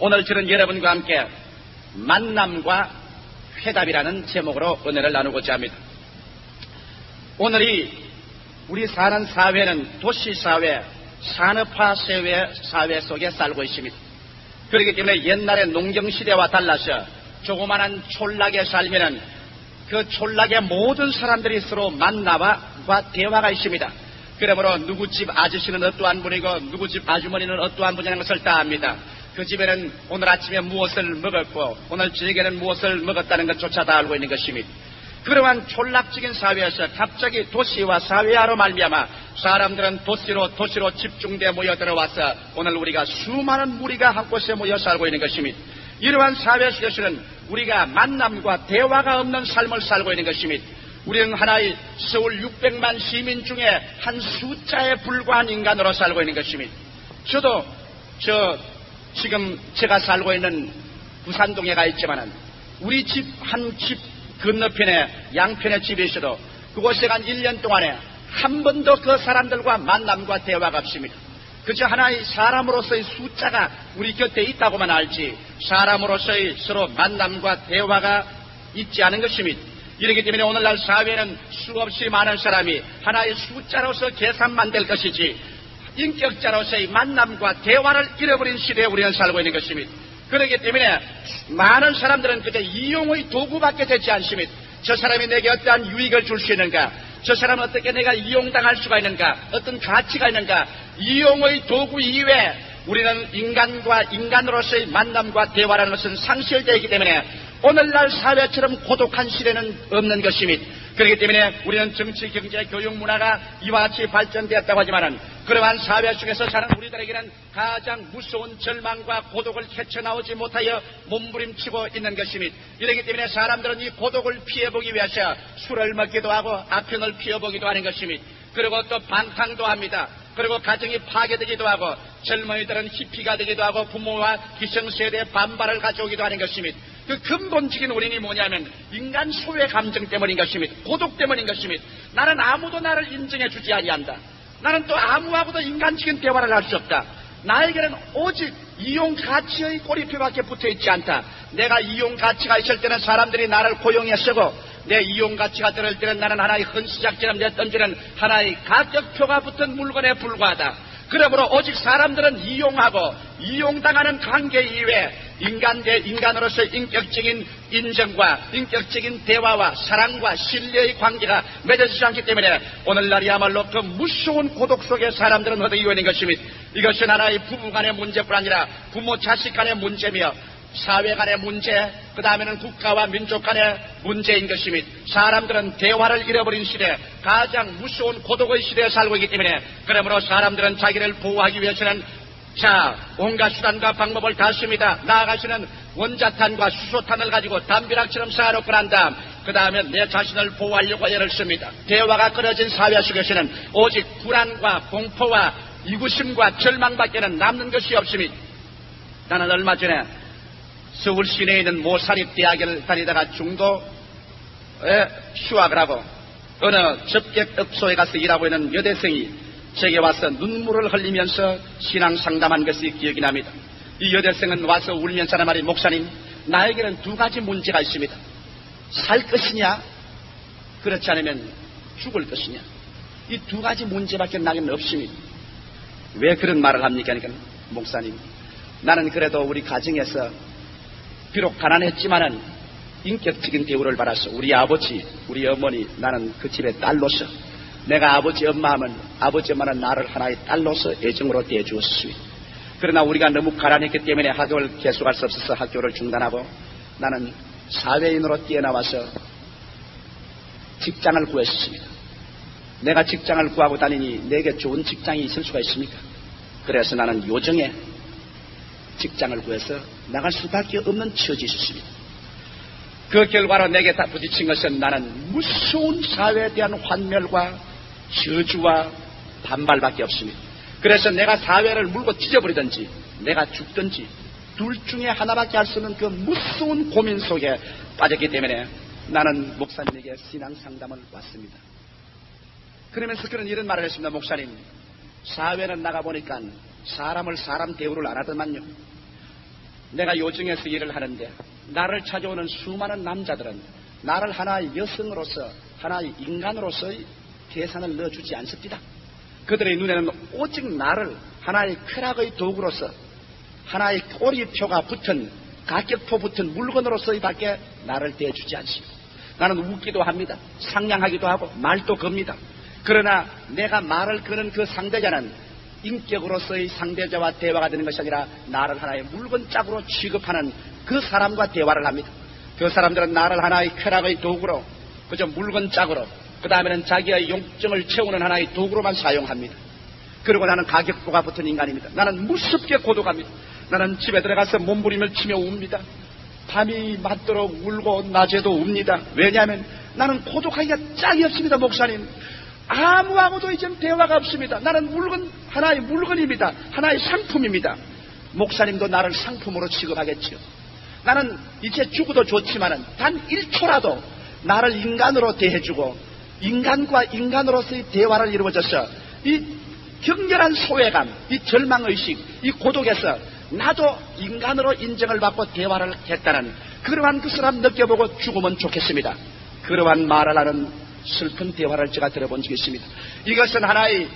오늘 저는 여러분과 함께 만남과 회답이라는 제목으로 은혜를 나누고자 합니다. 오늘이 우리 사는 사회는 도시사회, 산업화 사회, 사회 속에 살고 있습니다. 그렇기 때문에 옛날의 농경시대와 달라서 조그마한 촌락에 살면은 그 촌락의 모든 사람들이 서로 만나와 대화가 있습니다. 그러므로 누구 집 아저씨는 어떠한 분이고 누구 집 아주머니는 어떠한 분이라는 것을 다 압니다. 그 집에는 오늘 아침에 무엇을 먹었고 오늘 저녁에는 무엇을 먹었다는 것조차 다 알고 있는 것입니다. 그러한 촌락적인 사회에서 갑자기 도시와 사회화로 말미암아 사람들은 도시로 도시로 집중돼 모여 들어와서 오늘 우리가 수많은 무리가 한 곳에 모여 살고 있는 것입니다. 이러한 사회 속에서는 우리가 만남과 대화가 없는 삶을 살고 있는 것입니다. 우리는 하나의 서울 600만 시민 중에 한 숫자에 불과한 인간으로 살고 있는 것입니다. 저도 저 지금 제가 살고 있는 부산동에 가 있지만은 우리 집 한집 건너편에 양편의 집에 있어도 그곳에 간 1년 동안에 한 번도 그 사람들과 만남과 대화가 없습니다. 그저 하나의 사람으로서의 숫자가 우리 곁에 있다고만 알지 사람으로서의 서로 만남과 대화가 있지 않은 것입니다. 이렇기 때문에 오늘날 사회는 수없이 많은 사람이 하나의 숫자로서 계산만 될 것이지 인격자로서의 만남과 대화를 잃어버린 시대에 우리는 살고 있는 것입니다. 그렇기 때문에 많은 사람들은 그때 이용의 도구밖에 되지 않습니다. 저 사람이 내게 어떠한 유익을 줄 수 있는가? 저 사람은 어떻게 내가 이용당할 수가 있는가? 어떤 가치가 있는가? 이용의 도구 이외에 우리는 인간과 인간으로서의 만남과 대화라는 것은 상실되어 있기 때문에 오늘날 사회처럼 고독한 시대는 없는 것입니다. 그렇기 때문에 우리는 정치, 경제, 교육, 문화가 이와 같이 발전되었다고 하지만은 그러한 사회 속에서 사는 우리들에게는 가장 무서운 절망과 고독을 헤쳐나오지 못하여 몸부림치고 있는 것입니다. 이렇기 때문에 사람들은 이 고독을 피해보기 위해서 술을 먹기도 하고 아편을 피워보기도 하는 것입니다. 그리고 또 방탕도 합니다. 그리고 가정이 파괴되기도 하고 젊은이들은 히피가 되기도 하고 부모와 기성세대의 반발을 가져오기도 하는 것입니다. 그 근본적인 원인이 뭐냐면 인간 소외 감정 때문인 것입니다. 고독 때문인 것입니다. 나는 아무도 나를 인정해 주지 아니한다. 나는 또 아무하고도 인간적인 대화를 할 수 없다. 나에게는 오직 이용 가치의 꼬리표밖에 붙어 있지 않다. 내가 이용 가치가 있을 때는 사람들이 나를 고용해 쓰고 내 이용 가치가 들을 때는 나는 하나의 헌시작처럼 내 던지는 하나의 가격표가 붙은 물건에 불과하다. 그러므로 오직 사람들은 이용하고 이용당하는 관계 이외에 인간 대 인간으로서 인격적인 인정과 인격적인 대화와 사랑과 신뢰의 관계가 맺어지지 않기 때문에 오늘날이야말로 그 무서운 고독 속에 사람들은 허덕이고 있는 것입니다. 이것은 하나의 부부 간의 문제뿐 아니라 부모 자식 간의 문제며 사회 간의 문제, 그 다음에는 국가와 민족 간의 문제인 것입니다. 사람들은 대화를 잃어버린 시대, 가장 무서운 고독의 시대에 살고 있기 때문에 그러므로 사람들은 자기를 보호하기 위해서는 자, 온갖 수단과 방법을 다 씁니다. 나아가시는 원자탄과 수소탄을 가지고 담벼락처럼 쌓아놓고 난 다음, 그 다음에 내 자신을 보호하려고 애를 씁니다. 대화가 끊어진 사회 속에서는 오직 불안과 공포와 이구심과 절망밖에는 남는 것이 없습니다. 나는 얼마 전에 서울 시내에 있는 모사립 대학을 다니다가 중도에 휴학을 하고 어느 접객업소에 가서 일하고 있는 여대생이 제게 와서 눈물을 흘리면서 신앙 상담한 것이 기억이 납니다. 이 여대생은 와서 울면서 하는 말이 목사님 나에게는 두 가지 문제가 있습니다. 살 것이냐 그렇지 않으면 죽을 것이냐 이 두 가지 문제밖에 나에게는 없습니다. 왜 그런 말을 합니까? 그러니까 목사님 나는 그래도 우리 가정에서 비록 가난했지만은 인격적인 대우를 받았어. 우리 아버지, 우리 어머니, 나는 그 집의 딸로서 내가 아버지 엄마 하면 아버지 엄마는 나를 하나의 딸로서 애정으로 대해주었습니다. 그러나 우리가 너무 가난했기 때문에 학교를 계속할 수 없어서 학교를 중단하고 나는 사회인으로 뛰어나와서 직장을 구했습니다. 내가 직장을 구하고 다니니 내게 좋은 직장이 있을 수가 있습니까? 그래서 나는 요정에 직장을 구해서 나갈 수밖에 없는 처지였습니다. 그 결과로 내게 다 부딪힌 것은 나는 무서운 사회에 대한 환멸과 저주와 반발밖에 없습니다. 그래서 내가 사회를 물고 찢어버리든지 내가 죽든지 둘 중에 하나밖에 할수 없는 그 무서운 고민 속에 빠졌기 때문에 나는 목사님에게 신앙 상담을 왔습니다. 그러면서 그런 이런 말을 했습니다. 목사님, 사회는 나가보니까 사람을 사람 대우를 안 하더만요. 내가 요정에서 일을 하는데 나를 찾아오는 수많은 남자들은 나를 하나의 여성으로서 하나의 인간으로서의 계산을 넣어주지 않습니다. 그들의 눈에는 오직 나를 하나의 쾌락의 도구로서 하나의 꼬리표가 붙은 가격표 붙은 물건으로서의 밖에 나를 대해주지 않습니다. 나는 웃기도 합니다. 상냥하기도 하고 말도 겁니다. 그러나 내가 말을 거는 그 상대자는 인격으로서의 상대자와 대화가 되는 것이 아니라 나를 하나의 물건짝으로 취급하는 그 사람과 대화를 합니다. 그 사람들은 나를 하나의 쾌락의 도구로 그저 물건짝으로 그 다음에는 자기의 용증을 채우는 하나의 도구로만 사용합니다. 그리고 나는 가격표가 붙은 인간입니다. 나는 무섭게 고독합니다. 나는 집에 들어가서 몸부림을 치며 웁니다. 밤이 맞도록 울고 낮에도 웁니다. 왜냐하면 나는 고독하기가 짝이 없습니다, 목사님. 아무하고도 이젠 대화가 없습니다. 나는 물건, 하나의 물건입니다. 하나의 상품입니다. 목사님도 나를 상품으로 취급하겠지요. 나는 이제 죽어도 좋지만은 단 1초라도 나를 인간으로 대해주고 인간과 인간으로서의 대화를 이루어져서 이 격렬한 소외감, 이 절망의식, 이 고독에서 나도 인간으로 인정을 받고 대화를 했다는 그러한 그 사람 느껴보고 죽으면 좋겠습니다. 그러한 말을 하는 슬픈 대화를 제가 들어본 적이 있습니다. 이것은 하나의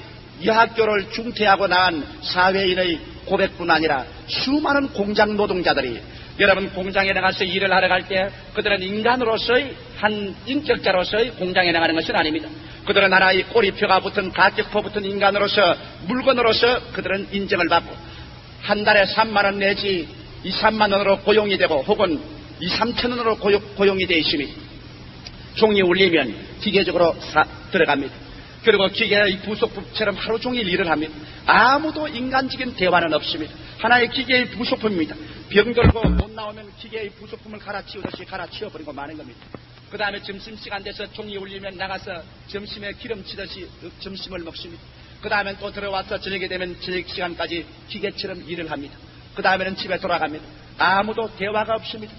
여학교를 중퇴하고 나간 사회인의 고백뿐 아니라 수많은 공장 노동자들이 여러분 공장에 나가서 일을 하러 갈 때 그들은 인간으로서의 한 인격자로서의 공장에 나가는 것은 아닙니다. 그들은 하나의 꼬리표가 붙은 가격표 붙은 인간으로서 물건으로서 그들은 인정을 받고 한 달에 3만 원 내지 2, 3만 원으로 고용이 되고 혹은 2, 3천 원으로 고용, 이 되어 있습니다. 종이 울리면 기계적으로 사- 들어갑니다. 그리고 기계의 부속품처럼 하루 종일 일을 합니다. 아무도 인간적인 대화는 없습니다. 하나의 기계의 부속품입니다. 병 들고 못 나오면 기계의 부속품을 갈아치우듯이 갈아치워버리고 마는 겁니다. 그 다음에 점심시간 돼서 종이 울리면 나가서 점심에 기름치듯이 점심을 먹습니다. 그 다음에 또 들어와서 저녁이 되면 저녁 시간까지 기계처럼 일을 합니다. 그 다음에는 집에 돌아갑니다. 아무도 대화가 없습니다.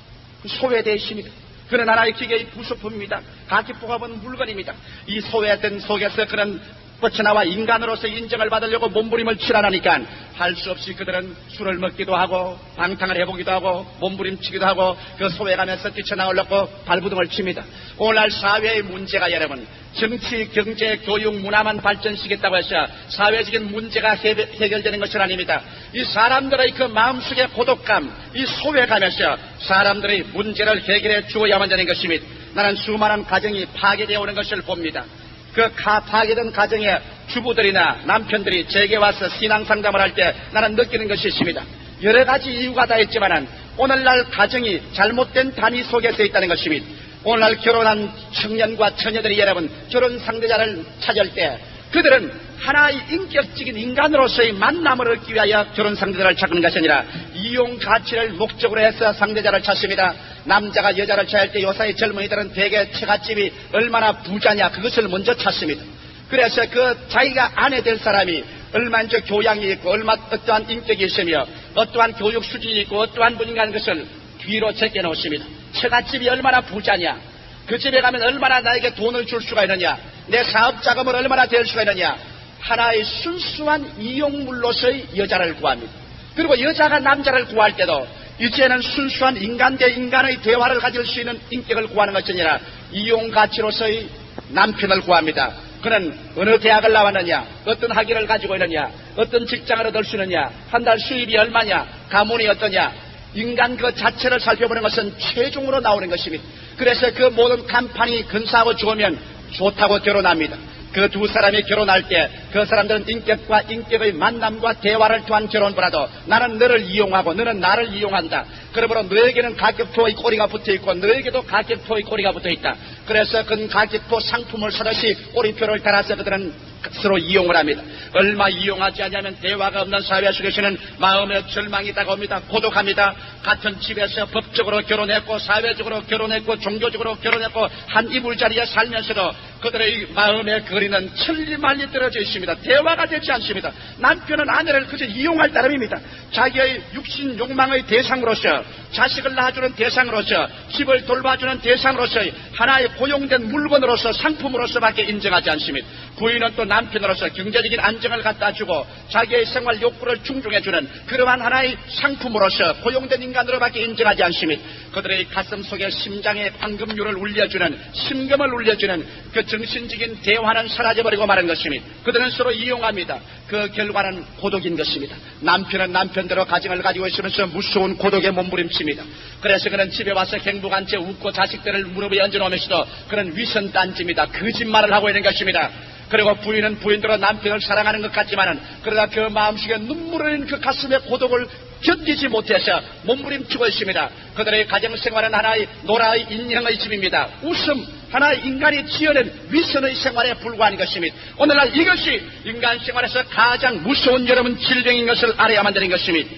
소외되어 있습니다. 그는 하나의 기계의 부속품입니다. 가격부가 본 물건입니다. 이 소외된 속에서 그는 뻗쳐나와 인간으로서 인정을 받으려고 몸부림을 치라하니까 할 수 없이 그들은 술을 먹기도 하고 방탕을 해보기도 하고 몸부림치기도 하고 그 소외감에서 뛰쳐나오려고 발부둥을 칩니다. 오늘날 사회의 문제가 여러분 정치, 경제, 교육, 문화만 발전시켰다고 해서 사회적인 문제가 해- 해결되는 것은 아닙니다. 이 사람들의 그 마음속의 고독감, 이 소외감에서 사람들의 문제를 해결해 주어야만 되는 것입니다. 나는 수많은 가정이 파괴되어 오는 것을 봅니다. 그 가- 파괴된 가정의 주부들이나 남편들이 제게 와서 신앙 상담을 할 때 나는 느끼는 것이 있습니다. 여러 가지 이유가 다 있지만은 오늘날 가정이 잘못된 단위 속에서 있다는 것입니다. 오늘날 결혼한 청년과 처녀들이 여러분 결혼 상대자를 찾을 때 그들은 하나의 인격적인 인간으로서의 만남을 얻기 위하여 결혼 상대자를 찾는 것이 아니라 이용 가치를 목적으로 해서 상대자를 찾습니다. 남자가 여자를 찾을 때 요사이 젊은이들은 대개 처갓집이 얼마나 부자냐 그것을 먼저 찾습니다. 그래서 그 자기가 아내 될 사람이 얼마나 저 교양이 있고 얼마 어떠한 인격이 있으며 어떠한 교육 수준이 있고 어떠한 분인가 하는 것을 뒤로 제껴놓습니다. 처갓집이 얼마나 부자냐 그 집에 가면 얼마나 나에게 돈을 줄 수가 있느냐 내 사업 자금을 얼마나 될 수가 있느냐 하나의 순수한 이용물로서의 여자를 구합니다. 그리고 여자가 남자를 구할 때도 이제는 순수한 인간 대 인간의 대화를 가질 수 있는 인격을 구하는 것이 아니라 이용 가치로서의 남편을 구합니다. 그는 어느 대학을 나왔느냐, 어떤 학위를 가지고 있느냐, 어떤 직장을 얻을 수 있느냐, 한 달 수입이 얼마냐, 가문이 어떠냐, 인간 그 자체를 살펴보는 것은 최종으로 나오는 것입니다. 그래서 그 모든 간판이 근사하고 좋으면 좋다고 결혼합니다. 그 두 사람이 결혼할 때 그 사람들은 인격과 인격의 만남과 대화를 통한 결혼보다도 나는 너를 이용하고 너는 나를 이용한다. 그러므로 너에게는 가격표의 꼬리가 붙어 있고 너에게도 가격표의 꼬리가 붙어 있다. 그래서 그 가격표 상품을 사듯이 꼬리표를 달아서 그들은 서로 이용을 합니다. 얼마 이용하지 않냐면 대화가 없는 사회 속에서는 마음에 절망이 다가옵니다. 고독합니다. 같은 집에서 법적으로 결혼했고 사회적으로 결혼했고 종교적으로 결혼했고 한 이불 자리에 살면서도 그들의 이 마음의 거리는 천리만리 떨어져 있습니다. 대화가 되지 않습니다. 남편은 아내를 그저 이용할 따름입니다. 자기의 육신 욕망의 대상으로서 자식을 낳아주는 대상으로서 집을 돌봐주는 대상으로서 하나의 고용된 물건으로서 상품으로서밖에 인정하지 않습니다. 부인은 또 남편으로서 경제적인 안정을 갖다 주고 자기의 생활 욕구를 충족해 주는 그러한 하나의 상품으로서 고용된 인간으로밖에 인정하지 않습니다. 그들의 가슴 속에 심장의 황금률을 울려주는 심금을 울려주는 그 정신적인 대화는 사라져버리고 마는 것입니다. 그들은 서로 이용합니다. 그 결과는 고독인 것입니다. 남편은 남편대로 가정을 가지고 있으면서 무서운 고독에 몸부림칩니다. 그래서 그는 집에 와서 행복한 채 웃고 자식들을 무릎에 얹어놓으면서도 그는 위선단지입니다. 거짓말을 하고 있는 것입니다. 그리고 부인은 부인대로 남편을 사랑하는 것 같지만은 그러다 그 마음속에 눈물 흘리는 그 가슴의 고독을 견디지 못해서 몸부림치고 있습니다. 그들의 가정생활은 하나의 노라의 인형의 집입니다. 웃음, 하나의 인간이 지어낸 위선의 생활에 불과한 것입니다. 오늘날 이것이 인간 생활에서 가장 무서운 여러분 질병인 것을 알아야만 되는 것입니다.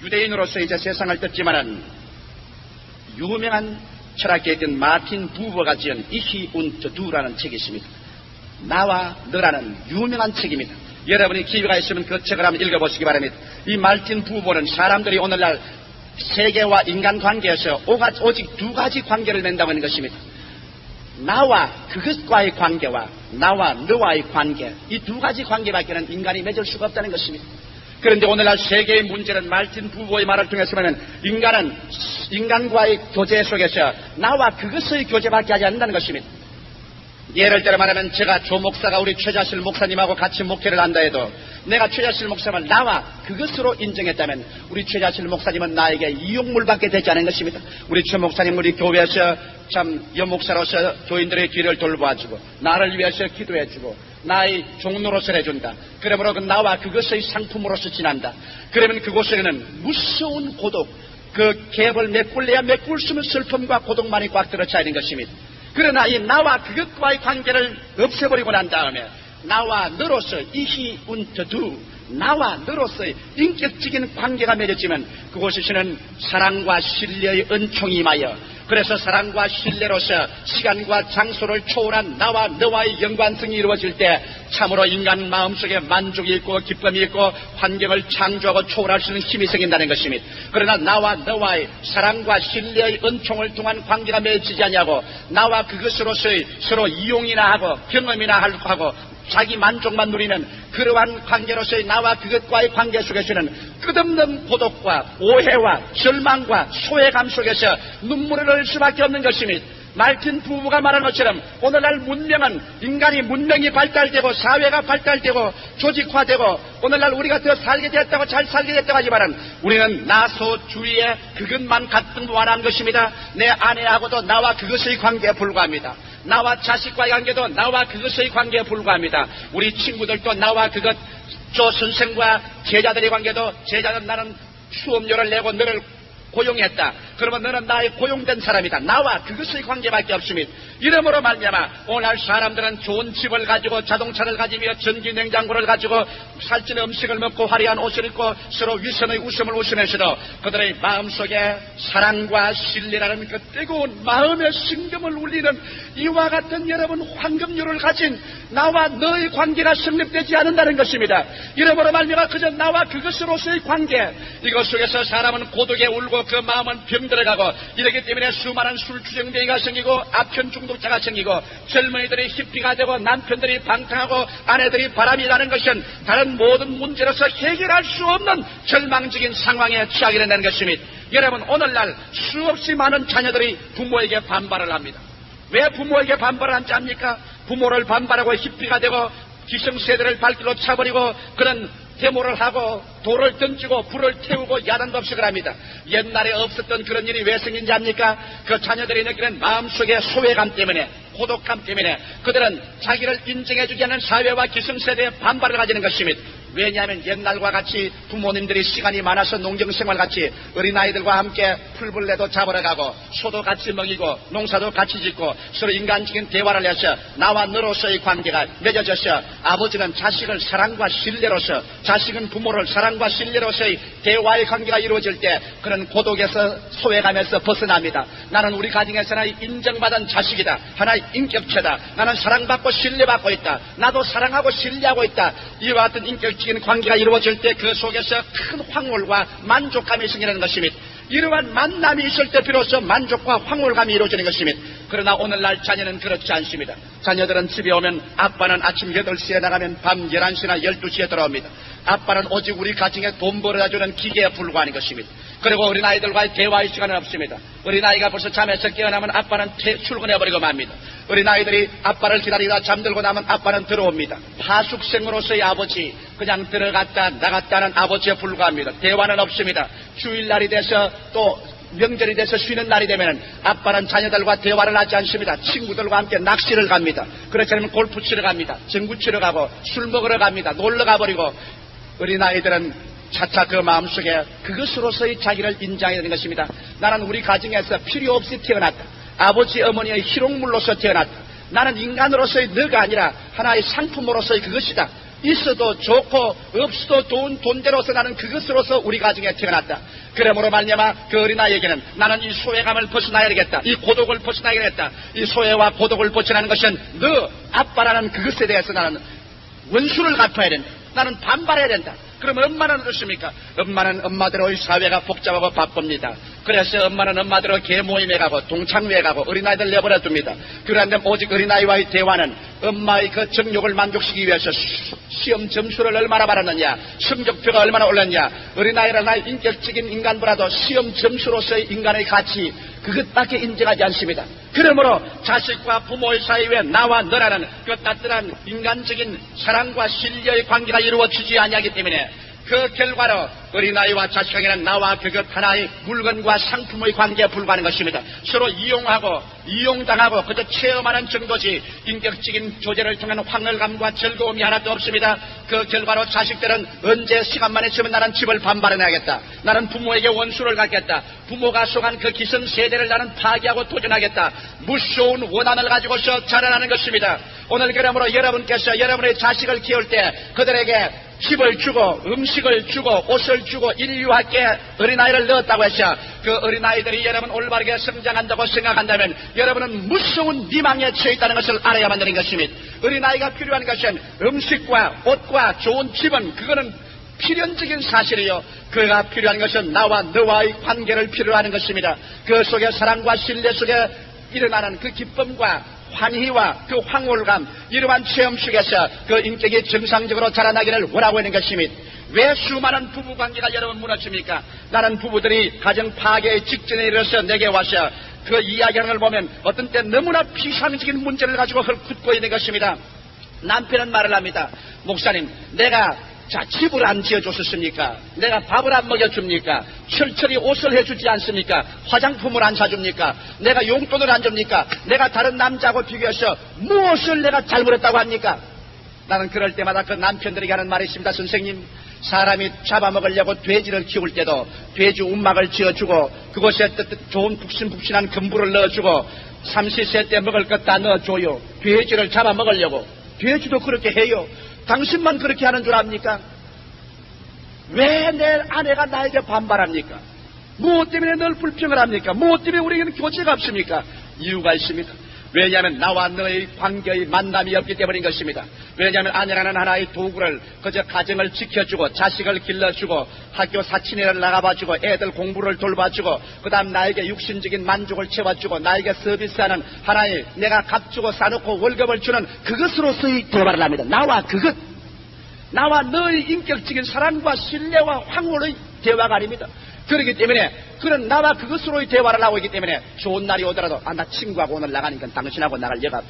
유대인으로서 이제 세상을 떴지만은 유명한 철학계였던 마틴 부버가 지은 이히 운트 두라는 책이 있습니다. 나와 너라는 유명한 책입니다. 여러분이 기회가 있으면 그 책을 한번 읽어보시기 바랍니다. 이 말틴 부버는 사람들이 오늘날 세계와 인간 관계에서 오직 두 가지 관계를 맺는다고 하는 것입니다. 나와 그것과의 관계와 나와 너와의 관계 이 두 가지 관계밖에는 인간이 맺을 수가 없다는 것입니다. 그런데 오늘날 세계의 문제는 말틴 부부의 말을 통해서는 인간은 인간과의 교제 속에서 나와 그것의 교제밖에 하지 않는다는 것입니다. 예를 들어 말하면 제가 조 목사가 우리 최자실 목사님하고 같이 목회를 한다 해도 내가 최자실 목사님을 나와 그것으로 인정했다면 우리 최자실 목사님은 나에게 이용물밖에 되지 않은 것입니다. 우리 최 목사님 우리 교회에서 참 연목사로서 교인들의 길을 돌봐주고 나를 위해서 기도해주고 나의 종로로서 해준다. 그러므로 그 나와 그것의 상품으로서 지난다. 그러면 그곳에는 무서운 고독, 그 갭을 메꿀래야 메꿀 수 없는 슬픔과 고독만이 꽉 들어차 있는 것입니다. 그러나 이 나와 그것과의 관계를 없애버리고 난 다음에 나와 너로서 이히 운터두 나와 너로서의 인격적인 관계가 맺어지면 그곳에서는 사랑과 신뢰의 은총이 임하여 그래서 사랑과 신뢰로서 시간과 장소를 초월한 나와 너와의 연관성이 이루어질 때 참으로 인간 마음속에 만족이 있고 기쁨이 있고 환경을 창조하고 초월할 수 있는 힘이 생긴다는 것입니다. 그러나 나와 너와의 사랑과 신뢰의 은총을 통한 관계가 맺어지지 않냐고 나와 그것으로서의 서로 이용이나 하고 경험이나 하고 자기 만족만 누리는 그러한 관계로서의 나와 그것과의 관계 속에서는 끝없는 고독과 오해와 절망과 소외감 속에서 눈물을 흘릴 수밖에 없는 것입니다. 말틴 부부가 말한 것처럼 오늘날 문명은 인간이 문명이 발달되고 사회가 발달되고 조직화되고 오늘날 우리가 더 살게 됐다고 잘 살게 됐다고 하지만은 우리는 나소 주위에 그것만 가득 무한한 것입니다. 내 아내하고도 나와 그것의 관계에 불과합니다. 나와 자식과의 관계도 나와 그것의 관계에 불과합니다. 우리 친구들도 나와 그것 조 선생과 제자들의 관계도 제자는 나는 수업료를 내고 너를 고용했다. 그러면 너는 나의 고용된 사람이다. 나와 그것의 관계밖에 없습니다. 이러므로 말미암아 오늘 사람들은 좋은 집을 가지고 자동차를 가지며 전기 냉장고를 가지고 살찌는 음식을 먹고 화려한 옷을 입고 서로 위선의 웃음을 웃으면서도 그들의 마음속에 사랑과 신뢰라는 그 뜨거운 마음의 신금을 울리는 이와 같은 여러분 황금률을 가진 나와 너의 관계가 성립되지 않는다는 것입니다. 이러므로 말미암아 그저 나와 그것으로서의 관계 이것 속에서 사람은 고독에 울고 그 마음은 병들어가고 이렇기 때문에 수많은 술주정뱅이가 생기고 아편 중독자가 생기고 젊은이들이 히피가 되고 남편들이 방탕하고 아내들이 바람이 나는 것은 다른 모든 문제로서 해결할 수 없는 절망적인 상황에 취하게 된다는 것입니다. 여러분 오늘날 수없이 많은 자녀들이 부모에게 반발을 합니다. 왜 부모에게 반발을 하지 않습니까? 부모를 반발하고 히피가 되고 기성세대를 발길로 차버리고 그런 데모를 하고 돌을 던지고 불을 태우고 없이 그럽니다. 옛날에 없었던 그런 일이 왜 생긴지 압니까? 그 자녀들이 느끼는 마음속의 소외감 때문에 고독감 때문에 그들은 자기를 인정해주지 않는 사회와 기성세대에 반발을 가지는 것입니다. 왜냐하면 옛날과 같이 부모님들이 시간이 많아서 농경생활 같이 어린아이들과 함께 풀벌레도 잡으러 가고 소도 같이 먹이고 농사도 같이 짓고 서로 인간적인 대화를 해서 나와 너로서의 관계가 맺어져서 아버지는 자식을 사랑과 신뢰로서 자식은 부모를 사랑과 신뢰로서의 대화의 관계가 이루어질 때 그런 고독에서 소외감에서 벗어납니다. 나는 우리 가정에서 하나의 인정받은 자식이다. 하나의 인격체다. 나는 사랑받고 신뢰받고 있다. 나도 사랑하고 신뢰하고 있다. 이와 같은 인격 적인 관계가 이루어질 때 그 속에서 큰 황홀과 만족감이 생기는 것입니다. 이러한 만남이 있을 때 비로소 만족과 황홀감이 이루어지는 것입니다. 그러나 오늘날 자녀는 그렇지 않습니다. 자녀들은 집에 오면 아빠는 아침 8시에 나가면 밤 11시나 12시에 돌아옵니다. 아빠는 오직 우리 가정에 돈 벌어다주는 기계에 불과한 것입니다. 그리고 어린아이들과의 대화의 시간은 없습니다. 어린아이가 벌써 잠에서 깨어나면 아빠는 퇴- 출근해버리고 맙니다. 어린아이들이 아빠를 기다리다 잠들고 나면 아빠는 들어옵니다. 파숙생으로서의 아버지, 그냥 들어갔다 나갔다는 아버지에 불과합니다. 대화는 없습니다. 주일날이 돼서 또 명절이 돼서 쉬는 날이 되면 아빠는 자녀들과 대화를 하지 않습니다. 친구들과 함께 낚시를 갑니다. 그렇지 않으면 골프 치러 갑니다. 전구 치러 가고 술 먹으러 갑니다. 놀러 가버리고 어린아이들은 차차 그 마음속에 그것으로서의 자기를 인정해야 되는 것입니다. 나는 우리 가정에서 필요 없이 태어났다. 아버지 어머니의 희롱물로서 태어났다. 나는 인간으로서의 너가 아니라 하나의 상품으로서의 그것이다. 있어도 좋고 없어도 좋은 돈대로서 나는 그것으로서 우리 가정에 태어났다. 그러므로 말미암아 그 어린아이에게는 나는 이 소외감을 벗어나야겠다. 이 고독을 벗어나야겠다. 이 소외와 고독을 벗어나는 것은 너 아빠라는 그것에 대해서 나는 원수를 갚아야 된다. 나는 반발해야 된다. 그러면 엄마는 어떻습니까? 엄마는 엄마대로 의 사회가 복잡하고 바쁩니다. 그래서 엄마는 엄마대로 개모임에 가고 동창회에 가고 어린아이들 내버려 둡니다. 그런데 오직 어린아이와의 대화는 엄마의 그 정욕을 만족시키기 위해서 시- 시험 점수를 얼마나 받았느냐, 성적표가 얼마나 올랐냐, 어린아이는 나의 인격적인 인간보다도 시험 점수로서의 인간의 가치, 그것밖에 인정하지 않습니다. 그러므로 자식과 부모의 사이에 나와 너라는 그 따뜻한 인간적인 사랑과 신뢰의 관계가 이루어지지 아니하기 때문에 그 결과로 어린아이와 자식에게는 나와 그것 하나의 물건과 상품의 관계에 불과하는 것입니다. 서로 이용하고 이용당하고 그저 체험하는 정도지 인격적인 조제를 통한 황홀감과 즐거움이 하나도 없습니다. 그 결과로 자식들은 언제 시간만 있으면 나는 집을 반발해내야겠다. 나는 부모에게 원수를 갖겠다. 부모가 속한 그 기성 세대를 나는 파괴하고 도전하겠다. 무서운 원한을 가지고서 자라나는 것입니다. 오늘 그러므로 여러분께서 여러분의 자식을 키울 때 그들에게 집을 주고 음식을 주고 옷을 주고 인류학계 어린아이를 넣었다고 했죠. 그 어린아이들이 여러분 올바르게 성장한다고 생각한다면 여러분은 무서운 미망에 처해 있다는 것을 알아야만 되는 것입니다. 어린아이가 필요한 것은 음식과 옷과 좋은 집은 그거는 필연적인 사실이요. 그가 필요한 것은 나와 너와의 관계를 필요로 하는 것입니다. 그 속에 사랑과 신뢰 속에 일어나는 그 기쁨과 환희와 그 황홀감, 이러한 체험 속에서 그 인격이 정상적으로 자라나기를 원하고 있는 것입니다. 왜 수많은 부부 관계가 여러분 무너집니까? 나는 부부들이 가정 파괴의 직전에 이르러서 내게 와서 그 이야기하는 걸 보면 어떤 때 너무나 피상적인 문제를 가지고 헐벗고 있는 것입니다. 남편은 말을 합니다. 목사님, 내가 자, 집을 안 지어줬었습니까? 내가 밥을 안 먹여줍니까? 철철이 옷을 해주지 않습니까? 화장품을 안 사줍니까? 내가 용돈을 안 줍니까? 내가 다른 남자하고 비교해서 무엇을 내가 잘못했다고 합니까? 나는 그럴 때마다 그 남편들에게 하는 말이 있습니다. 선생님, 사람이 잡아먹으려고 돼지를 키울 때도 돼지 움막을 지어주고 그곳에 좋은 푹신푹신한 금부를 넣어주고 삼시세 때 먹을 것 다 넣어줘요. 돼지를 잡아먹으려고. 돼지도 그렇게 해요. 당신만 그렇게 하는 줄 압니까? 왜 내 아내가 나에게 반발합니까? 무엇 때문에 늘 불평을 합니까? 무엇 때문에 우리에게는 교제가 없습니까? 이유가 있습니다. 왜냐하면 나와 너의 관계의 만남이 없기 때문인 것입니다. 왜냐하면 아내라는 하나의 도구를 그저 가정을 지켜주고 자식을 길러주고 학교 사치내를 나가봐주고 애들 공부를 돌봐주고 그 다음 나에게 육신적인 만족을 채워주고 나에게 서비스하는 하나의 내가 값주고 사놓고 월급을 주는 그것으로서의 대화를 합니다. 나와 그것 나와 너의 인격적인 사랑과 신뢰와 황홀의 대화가 아닙니다. 그렇기 때문에 그런 나와 그것으로의 대화를 하고 있기 때문에 좋은 날이 오더라도 아 나 친구하고 오늘 나가니까 당신하고 나갈 여가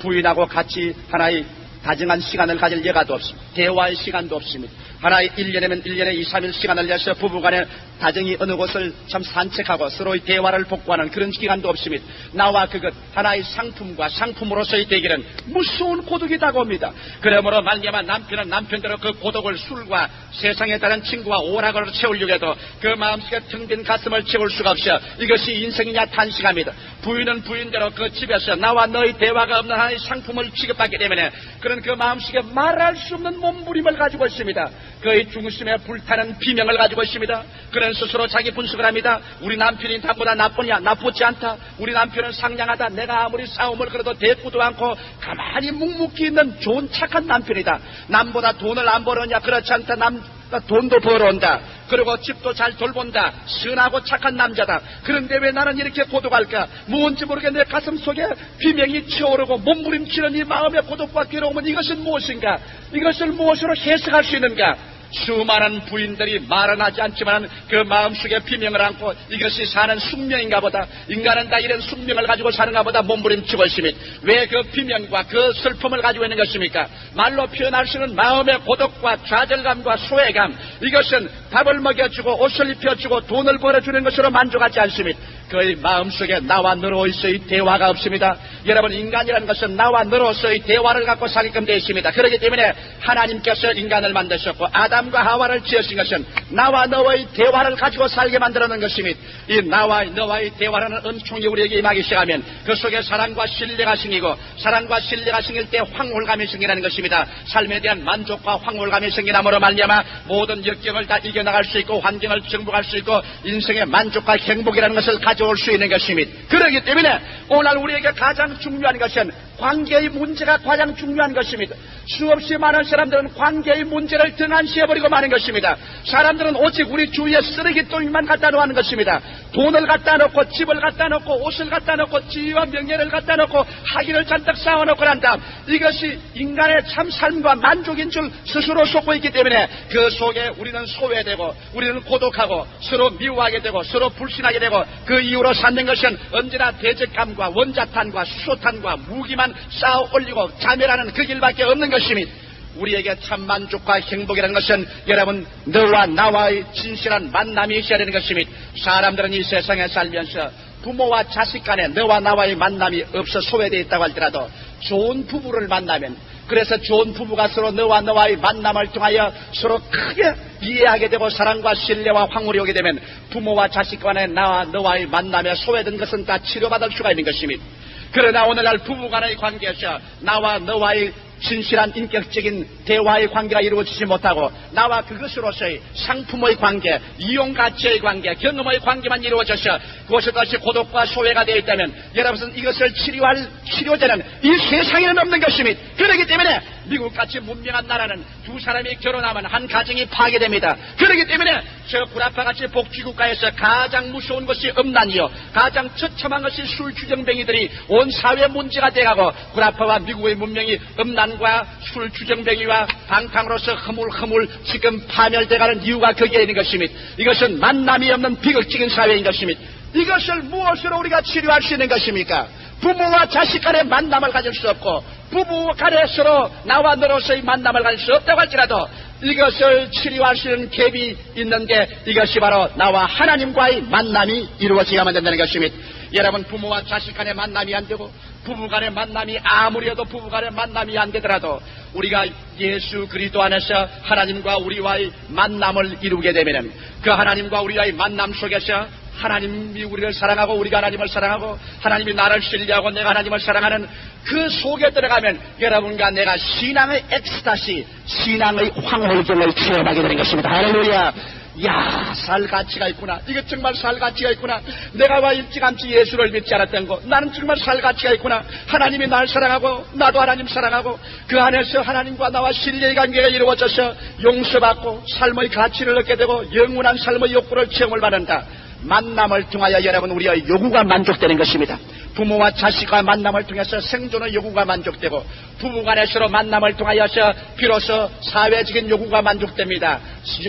부인하고 같이 하나의 다정한 시간을 가질 여가도 없습니다. 대화의 시간도 없습니다. 하나의 1년이면 1년에 2, 3일 시간을 내서 부부간에 다정히 어느 곳을 참 산책하고 서로의 대화를 복구하는 그런 기간도 없습니다. 나와 그것 하나의 상품과 상품으로서의 대결은 무서운 고독이 다가옵니다. 그러므로 말미암아 남편은 남편대로 그 고독을 술과 세상에 다른 친구와 오락으로 채우려고 해도 그 마음속에 텅빈 가슴을 채울 수가 없어 이것이 인생이냐 탄식합니다. 부인은 부인대로 그 집에서 나와 너의 대화가 없는 하나의 상품을 취급하게 되면 그 런그 마음속에 말할 수 없는 몸부림을 가지고 있습니다. 그의 중심에 불타는 비명을 가지고 있습니다. 그는 스스로 자기 분석을 합니다. 우리 남편이 나보다 나쁘냐? 나쁘지 않다. 우리 남편은 상냥하다. 내가 아무리 싸움을 걸어도 대꾸도 않고 가만히 묵묵히 있는 좋은 착한 남편이다. 남보다 돈을 안 벌었냐? 그렇지 않다. 남 돈도 벌어온다. 그리고 집도 잘 돌본다. 선하고 착한 남자다. 그런데 왜 나는 이렇게 고독할까? 뭔지 모르게 내 가슴 속에 비명이 치오르고 몸부림치는 이 마음의 고독과 괴로움은 이것은 무엇인가? 이것을 무엇으로 해석할 수 있는가? 수많은 부인들이 말은 하지 않지만 그 마음속에 비명을 안고 이것이 사는 숙명인가 보다 인간은 다 이런 숙명을 가지고 사는가 보다 몸부림치고 있으니 왜그 비명과 그 슬픔을 가지고 있는 것입니까? 말로 표현할 수 있는 마음의 고독과 좌절감과 소외감 이것은 밥을 먹여주고 옷을 입혀주고 돈을 벌어주는 것으로 만족하지 않습니다. 그의 마음속에 나와 너로서의 대화가 없습니다. 여러분 인간이라는 것은 나와 너로서의 대화를 갖고 살게끔 되어 있습니다. 그렇기 때문에 하나님께서 인간을 만드셨고 아담과 하와를 지으신 것은 나와 너의 대화를 가지고 살게 만들어 놓은 것입니다. 이 나와 너와의 대화라는 은총이 우리에게 임하기 시작하면 그 속에 사랑과 신뢰가 생기고 사랑과 신뢰가 생길 때 황홀감이 생기라는 것입니다. 삶에 대한 만족과 황홀감이 생기남으로 말미암아 모든 역경을 다 이겨나갈 수 있고 환경을 정복할 수 있고 인생의 만족과 행복이라는 것을 가 져올 수 있는 것입니다. 그렇기 때문에 오늘 우리에게 가장 중요한 것은 관계의 문제가 가장 중요한 것입니다. 수없이 많은 사람들은 관계의 문제를 등한시해버리고 마는 것입니다. 사람들은 오직 우리 주위에 쓰레기통만 갖다 놓는 것입니다. 돈을 갖다 놓고 집을 갖다 놓고 옷을 갖다 놓고 지위와 명예를 갖다 놓고 학위를 잔뜩 쌓아놓고 난 다음 이것이 인간의 참 삶과 만족인 줄 스스로 속고 있기 때문에 그 속에 우리는 소외되고 우리는 고독하고 서로 미워하게 되고 서로 불신하게 되고 그 이유로 쌓는 것은 언제나 대적감과 원자탄과 수소탄과 무기만 쌓아 올리고 자멸하는 그 길밖에 없는 것입니다. 우리에게 참 만족과 행복이라는 것은 여러분 너와 나와의 진실한 만남이 있어야 되는 것입니다. 사람들은 이 세상에 살면서 부모와 자식 간에 너와 나와의 만남이 없어 소외되어 있다고 할지라도 좋은 부부를 만나면 그래서 좋은 부부가 서로 너와 너와의 만남을 통하여 서로 크게 이해하게 되고 사랑과 신뢰와 황홀이 오게 되면 부모와 자식 간에 나와 너와의 만남에 소외된 것은 다 치료받을 수가 있는 것입니다. 그러나 오늘날 부부간의 관계에서 나와 너와의 진실한 인격적인 대화의 관계가 이루어지지 못하고 나와 그것으로서의 상품의 관계, 이용 가치의 관계, 경험의 관계만 이루어져서 그것이 다시 고독과 소외가 되어 있다면 여러분은 이것을 치료할 치료제는 이 세상에는 없는 것입니다. 그렇기 때문에 미국같이 문명한 나라는 두 사람이 결혼하면 한 가정이 파괴됩니다. 그렇기 때문에 저 구라파같이 복지국가에서 가장 무서운 것이 음란이요 가장 처참한 것이 술주정뱅이들이 온 사회 문제가 돼가고 구라파와 미국의 문명이 음란 과 술 주정뱅이와 방탕으로서 허물허물 지금 파멸돼가는 이유가 거기에 있는 것입니다. 이것은 만남이 없는 비극적인 사회인 것입니다. 이것을 무엇으로 우리가 치료할 수 있는 것입니까? 부모와 자식 간의 만남을 가질 수 없고 부부 간에 서로 나와 너로서의 만남을 가질 수 없다고 할지라도 이것을 치료할 수 있는 갭이 있는데 이것이 바로 나와 하나님과의 만남이 이루어져야만 된다는 것입니다. 여러분 부모와 자식 간의 만남이 안 되고 부부 간의 만남이 아무리 해도 부부 간의 만남이 안 되더라도 우리가 예수 그리스도 안에서 하나님과 우리와의 만남을 이루게 되면 그 하나님과 우리와의 만남 속에서 하나님이 우리를 사랑하고 우리가 하나님을 사랑하고 하나님이 나를 신뢰하고 내가 하나님을 사랑하는 그 속에 들어가면 여러분과 내가 신앙의 엑스타시, 신앙의 황홀경을 체험하게 되는 것입니다. 할렐루야. 야, 살 가치가 있구나. 이게 정말 살 가치가 있구나. 내가 와 일찌감치 예수를 믿지 않았던 거. 나는 정말 살 가치가 있구나. 하나님이 날 사랑하고, 나도 하나님 사랑하고, 그 안에서 하나님과 나와 신뢰의 관계가 이루어져서 용서받고, 삶의 가치를 얻게 되고, 영원한 삶의 욕구를 체험을 받는다. 만남을 통하여 여러분 우리의 요구가 만족되는 것입니다. 부모와 자식과 만남을 통해서 생존의 요구가 만족되고 부부간에 서로 만남을 통하여서 비로소 사회적인 요구가 만족됩니다.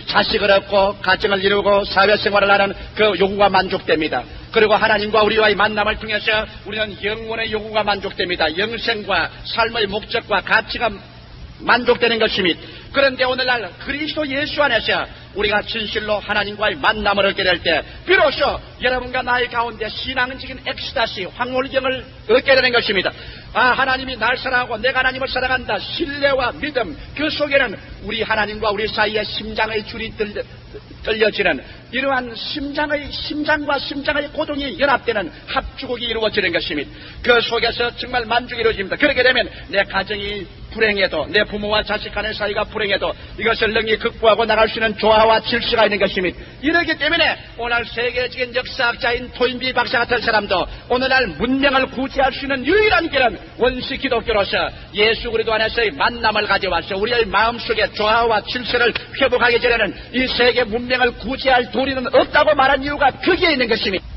자식을 얻고 가정을 이루고 사회생활을 하는 그 요구가 만족됩니다. 그리고 하나님과 우리와의 만남을 통해서 우리는 영혼의 요구가 만족됩니다. 영생과 삶의 목적과 가치가 만족되는 것입니다. 그런데 오늘날 그리스도 예수 안에서 우리가 진실로 하나님과의 만남을 얻게 될 때 비로소 여러분과 나의 가운데 신앙적인 엑스타시 황홀경을 얻게 되는 것입니다. 아 하나님이 날 사랑하고 내가 하나님을 사랑한다 신뢰와 믿음 그 속에는 우리 하나님과 우리 사이에 심장의 줄이 들려, 떨려지는 이러한 심장의 심장과 심장의 고동이 연합되는 합주곡이 이루어지는 것입니다. 그 속에서 정말 만족이 이루어집니다. 그렇게 되면 내 가정이 불행해도 내 부모와 자식 간의 사이가 불행해도 이것을 능히 극복하고 나갈 수 있는 조화와 질서가 있는 것입니다. 이러기 때문에 오늘 세계적인 역사학자인 토인비 박사 같은 사람도 오늘날 문명을 구제할 수 있는 유일한 길은 원시 기독교로서 예수 그리스도 안에서의 만남을 가져와서 우리의 마음속에 조화와 질서를 회복하기 전에는 이 세계 문명을 구제할 도리는 없다고 말한 이유가 거기에 있는 것입니다.